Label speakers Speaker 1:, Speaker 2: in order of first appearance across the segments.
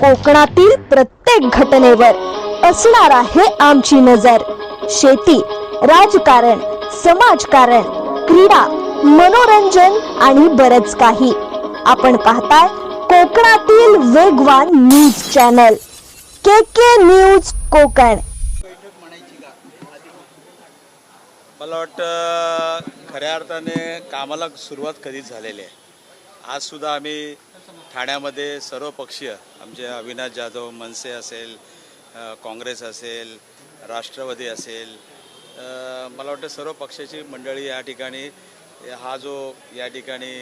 Speaker 1: कोकणातील प्रत्येक घटनेवर असणार आहे आमची नजर. शेती राजकारण समाजकारण क्रीडा मनोरंजन आणि बरच काही. आपण पाहताय कोकणातील वेगवान news channel. K K news Konkan.
Speaker 2: मला वाटतं खऱ्या अर्थाने कामाला सुरुवात कधीच झालेली आहे. आज सुद्धा आम्ही ठाण्यामध्ये सर्व पक्षीय आमचे अविनाश जाधव मनसे असेल काँग्रेस असेल राष्ट्रवादी असेल मला वाटतं सर्व पक्षाची मंडळी या ठिकाणी हा जो या ठिकाणी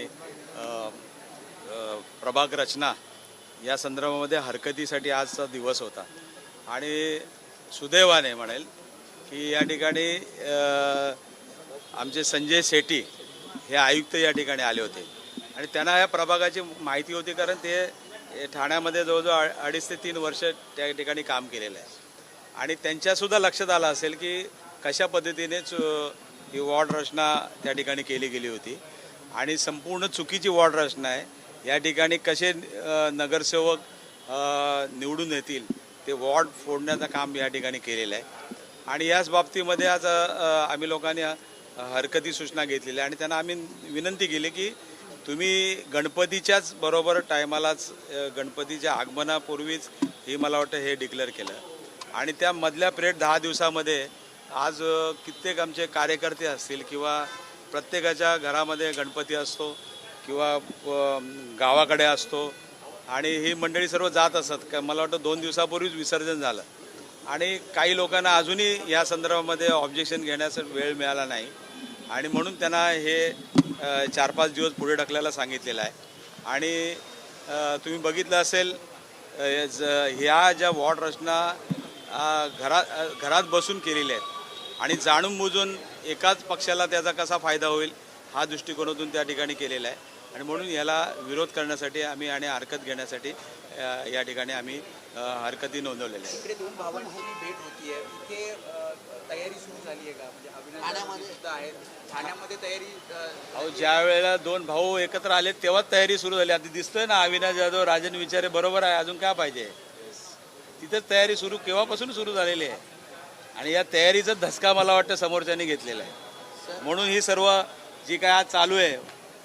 Speaker 2: प्रभाग रचना या संदर्भामध्ये हरकतीसाठी आजचा दिवस होता. आणि सुदैवाने म्हणेल की या ठिकाणी आमचे संजय सेठी हे आयुक्त या ठिकाणी आले होते. आणि त्यांना या प्रभागाची माहिती होती कारण ते ठाण्यामध्ये जवळजवळ अडीच ते तीन वर्ष त्या ठिकाणी काम केलेलं आहे. आणि त्यांच्यासुद्धा लक्षात आलं असेल की कशा पद्धतीनेच ही वॉर्ड रचना त्या ठिकाणी केली गेली होती. आणि संपूर्ण चुकीची वॉर्ड रचना आहे. या ठिकाणी कसे नगरसेवक निवडून येतील ते वॉर्ड फोडण्याचं काम या ठिकाणी केलेलं आहे. आणि याच बाबतीमध्ये आज आम्ही लोकांनी हरकती सूचना घेतलेल्या आणि त्यांना आम्ही विनंती केली की तुम्ही गणपतीच्याच बरोबर टायमालाच गणपतीच्या आगमनापूर्वीच हे मला वाटतं हे डिक्लेअर केलं. आणि त्या मधल्या पिरियड दहा दिवसामध्ये आज कित्येक आमचे कार्यकर्ते असतील किंवा प्रत्येकाच्या घरामध्ये गणपती असतो किंवा गावाकडे असतो आणि ही मंडळी सर्व जात असत का मला वाटतं दोन दिवसापूर्वीच विसर्जन झालं. आणि काही लोकांना अजूनही या संदर्भामध्ये ऑब्जेक्शन घेण्याचा वेळ मिळाला नाही. आणि म्हणून त्यांना हे चार पाच दिवस पुढे ढकलायला सांगितलेलं आहे. आणि तुम्ही बघितलं असेल ज- ह्या ज्या वॉर्ड रचना घरा घरात घरात बसून केलेल्या आहेत. आणि जाणून बुजून एकाच पक्षाला त्याचा कसा फायदा होईल हा दृष्टिकोनातून त्या ठिकाणी केलेला आहे. आणि म्हणून याला विरोध करण्यासाठी आम्ही आणि हरकत घेण्यासाठी या ठिकाणी आम्ही हरकती नोंदवलेल्या आहेत.
Speaker 3: इकडे दोन भावांची भेट इथे अ, तयारी सुरू झाली आहे का? म्हणजे अविनाश जाधव सुद्धा आहेत. ठाण्यामध्ये तयारी अ,
Speaker 2: अहो ज्या वेळेला दोन भाऊ एकत्र आले तेव्हाच तयारी सुरू झाली. आता दिसतोय ना अविनाश जाधव राजन विचारे बरोबर आहे अजून काय पाहिजे? तिथेच तयारी सुरू केव्हापासून सुरू झालेली आहे? आणि या तयारीचा धसका मला वाटतं समोरच्यांनी घेतलेला आहे. म्हणून ही सर्व जी काय आज चालू आहे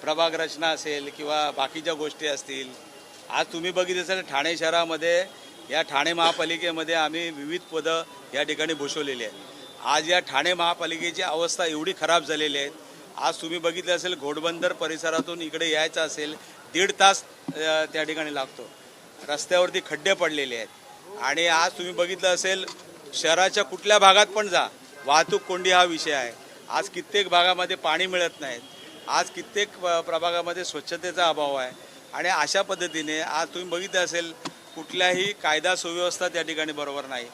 Speaker 2: प्रभाग रचना असेल किंवा बाकीच्या गोष्टी असतील आज तुम्ही बघितलं असेल ठाणे शहरामध्ये या ठाणे महापालिकेमध्ये आम्ही विविध पदं या ठिकाणी भूषवलेली आहेत. आज या ठाणे महापालिकेची अवस्था एवढी खराब झालेली आहे. आज तुम्ही बघितलं असेल घोडबंदर परिसरातून इकडे यायचं असेल दीड तास त्या ठिकाणी लागतो. रस्त्यावरती खड्डे पडलेले आहेत. आणि आज तुम्ही बघितलं असेल शहराच्या कुठल्या भागात पण जा वाहतूक कोंडी हा विषय आहे. आज कित्येक भागामध्ये पाणी मिळत नाहीत. आज कित्येक प- प्रभागामध्ये स्वच्छतेचा अभाव आहे. आणि अशा पद्धतीने आज तुम्ही बघितलं असेल कुठल्याही कायदा सुव्यवस्था त्या ठिकाणी बरोबर नाही.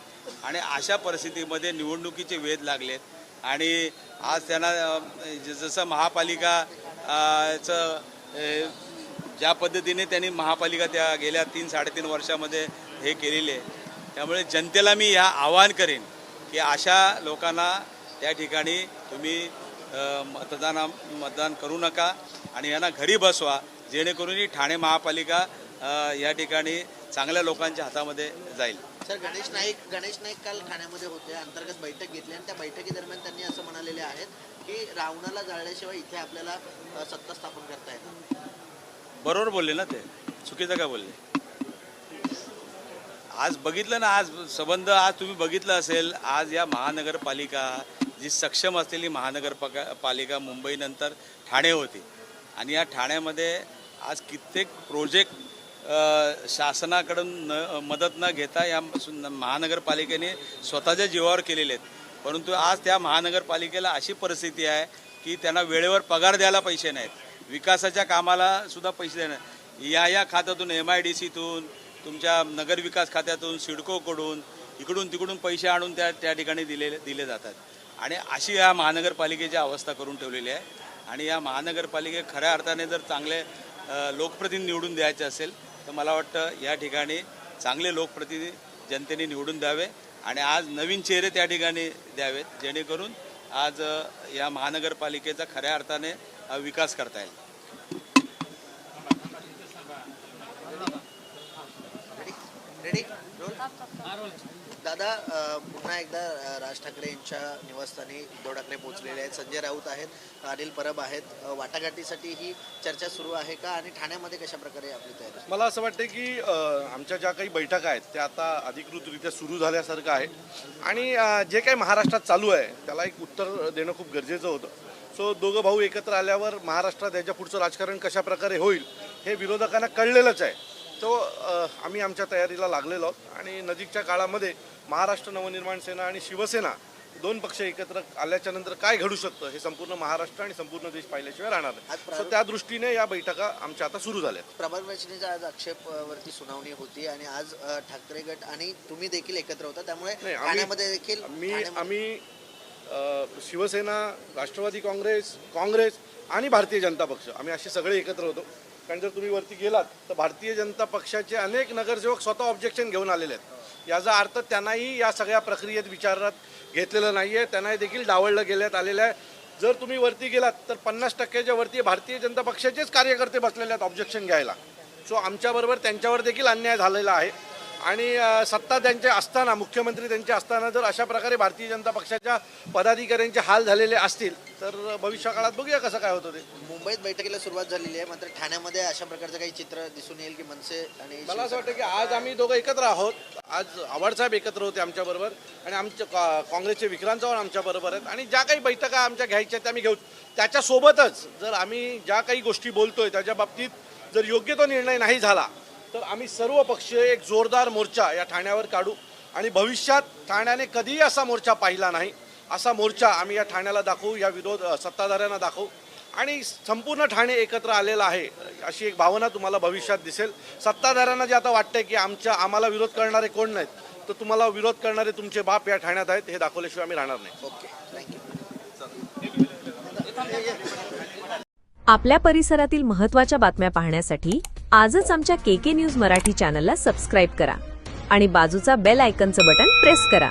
Speaker 2: आणि अशा परिस्थितीमध्ये निवडणुकीचे वेध लागलेत. आणि आज त्यांना ज- जसं महापालिका चं ज्या पद्धतीने त्यांनी महापालिका त्या गेल्या तीन साडेतीन वर्षामध्ये हे केलेले आहे त्यामुळे जनतेला मी ह्या आवाहन करेन की अशा लोकांना त्या ठिकाणी तुम्ही मतदाना मतदान करू नका आणि यांना घरी बसवा जेणेकरून ही ठाणे महापालिका या ठिकाणी चांगल्या लोकांच्या हातामध्ये जाईल.
Speaker 4: सर गणेश नाईक गणेश नाईक काल ठाण्यामध्ये होते अंतर्गत बैठक घेतली आणि त्या बैठकीदरम्यान त्यांनी असं म्हणालेले आहेत की रावणाला जाळल्याशिवाय इथे आपल्याला सत्ता स्थापन करता येणार
Speaker 2: बरोबर बोलले ना ते? चुकीचं का बोलले? आज बघितलं ना आज संबंध आज तुम्ही बघितलं असेल आज या महानगरपालिका जी सक्षम असलेली महानगरपालिका पालिका मुंबईनंतर ठाणे होती. आणि या ठाण्यामध्ये आज कित्येक प्रोजेक्ट शासनाकडून न मदत न घेता या सु- महानगरपालिकेने स्वतःच्या जीवावर केलेले आहेत. परंतु आज त्या महानगरपालिकेला अशी परिस्थिती आहे की त्यांना वेळेवर पगार द्यायला पैसे नाहीत. विकासाच्या कामाला सुद्धा पैसे देणार या या खात्यातून एम आय डी सीतून तुमच्या नगरविकास खात्यातून सिडकोकडून इकडून तिकडून पैसे आणून त्या त्या ठिकाणी दिले दिले जातात. आणि अशी या महानगरपालिकेची अवस्था करून ठेवलेली आहे. आणि या महानगरपालिके खऱ्या अर्थाने जर चांगले लोकप्रतिनिधी निवडून द्यायचे असेल तर मला वाटतं या ठिकाणी चांगले लोकप्रतिनिधी जनतेने निवडून द्यावे आणि आज नवीन चेहरे त्या ठिकाणी द्यावेत जेणेकरून आज या महानगरपालिकेचा खऱ्या अर्थाने विकास करता येईल.
Speaker 4: रेडी रोल दादा पुन्हा एकदा राज ठाकरे यांच्या निवासस्थानी उद्धव ठाकरे पोहोचलेले आहेत. संजय राऊत आहेत अनिल परब आहेत. वाटाघाटीसाठी ही चर्चा सुरू आहे का? आणि ठाण्यामध्ये कशा प्रकारे आपली तयारी?
Speaker 5: मला असं वाटतं की आमच्या ज्या काही बैठका आहेत त्या आता अधिकृतरित्या सुरू झाल्यासारखं आहे. आणि जे काही महाराष्ट्रात चालू आहे त्याला एक उत्तर देणं खूप गरजेचं होतं. सो दोघं भाऊ एकत्र आल्यावर महाराष्ट्रात याच्या पुढचं राजकारण कशा प्रकारे होईल हे विरोधकांना कळलेलंच आहे. तो आम्ही आमच्या तयारीला लागलेलो आहोत आणि नजीकच्या काळामध्ये महाराष्ट्र नवनिर्माण सेना आणि शिवसेना दोन पक्ष एकत्र आल्याच्यानंतर काय घडू शकतं हे संपूर्ण महाराष्ट्र आणि संपूर्ण देश पाहिल्याशिवाय राहणार नाही. सो त्या दृष्टीने या बैठका आमच्या आता सुरू झाल्या
Speaker 4: प्रभात रचनेच्या आज आक्षेप अ, वरती सुनावणी होती आणि आज ठाकरे गट आणि तुम्ही देखील एकत्र होता. त्यामुळे देखील ठाण्यामध्ये-
Speaker 5: आम्ही शिवसेना राष्ट्रवादी काँग्रेस काँग्रेस आणि भारतीय जनता पक्ष आम्ही असे सगळे एकत्र होतो. कारण जर तुम्ही वरती गेलात तर भारतीय जनता पक्षाचे अनेक नगरसेवक स्वतः ऑब्जेक्शन घेऊन आलेले आहेत. याचा अर्थ त्यांनाही या सगळ्या प्रक्रियेत विचारात घेतलेलं नाही आहे त्यांनाही देखील डावळलं गेल्यात आलेलं आहे. जर तुम्ही वरती गेलात तर पन्नास टक्क्याच्या वरती भारतीय जनता पक्षाचेच कार्यकर्ते बसलेले आहेत ऑब्जेक्शन घ्यायला. सो आमच्याबरोबर त्यांच्यावर देखील अन्याय झालेला आहे. आणि सत्ता त्यांचे असताना मुख्यमंत्री त्यांचे असताना जर अशा प्रकारे भारतीय जनता पक्षाच्या पदाधिकाऱ्यांचे हाल झालेले असतील तर भविष्य काळात बघूया कसं काय होतं ते.
Speaker 4: मुंबईत बैठकीला सुरुवात झालेली आहे. मात्र ठाण्यामध्ये अशा प्रकारचं काही चित्र दिसून येईल की मनसे आणि
Speaker 5: मला असं वाटतं की आज आम्ही दोघं एकत्र आहोत. आज आव्हाडसाहेब एकत्र होते आमच्याबरोबर आणि आमच्या का- काँग्रेसचे विक्रांत चव्हाण आमच्याबरोबर आहेत. आणि ज्या काही बैठका आमच्या घ्यायच्या त्या आम्ही घेऊ. त्याच्यासोबतच जर आम्ही ज्या काही गोष्टी बोलतोय त्याच्या बाबतीत जर योग्य तो निर्णय नाही झाला तर आम्ही सर्व पक्ष एक जोरदार मोर्चा या ठाण्यावर काढू. आणि भविष्यात ठाण्याने कधीही असा मोर्चा पाहिला नाही असा मोर्चा आम्ही या ठाण्याला दाखवू या विरोध सत्ताधाऱ्यांना दाखवू. आणि संपूर्ण ठाणे एकत्र आलेलं आहे अशी एक भावना तुम्हाला भविष्यात दिसेल. सत्ताधाऱ्यांना जे आता वाटतंय की आमच्या आम्हाला विरोध करणारे कोण नाहीत तर तुम्हाला विरोध करणारे तुमचे बाप या ठाण्यात आहेत हे दाखवल्याशिवाय आम्ही राहणार नाही.
Speaker 4: ओके थँक्यू
Speaker 6: आपल्या परिसरातील महत्त्वाच्या बातम्या पाहण्यासाठी आजच आमच्या के के न्यूज मराठी चॅनलला सबस्क्राईब करा आणि बाजूचा बेल आयकनचं बटन प्रेस करा.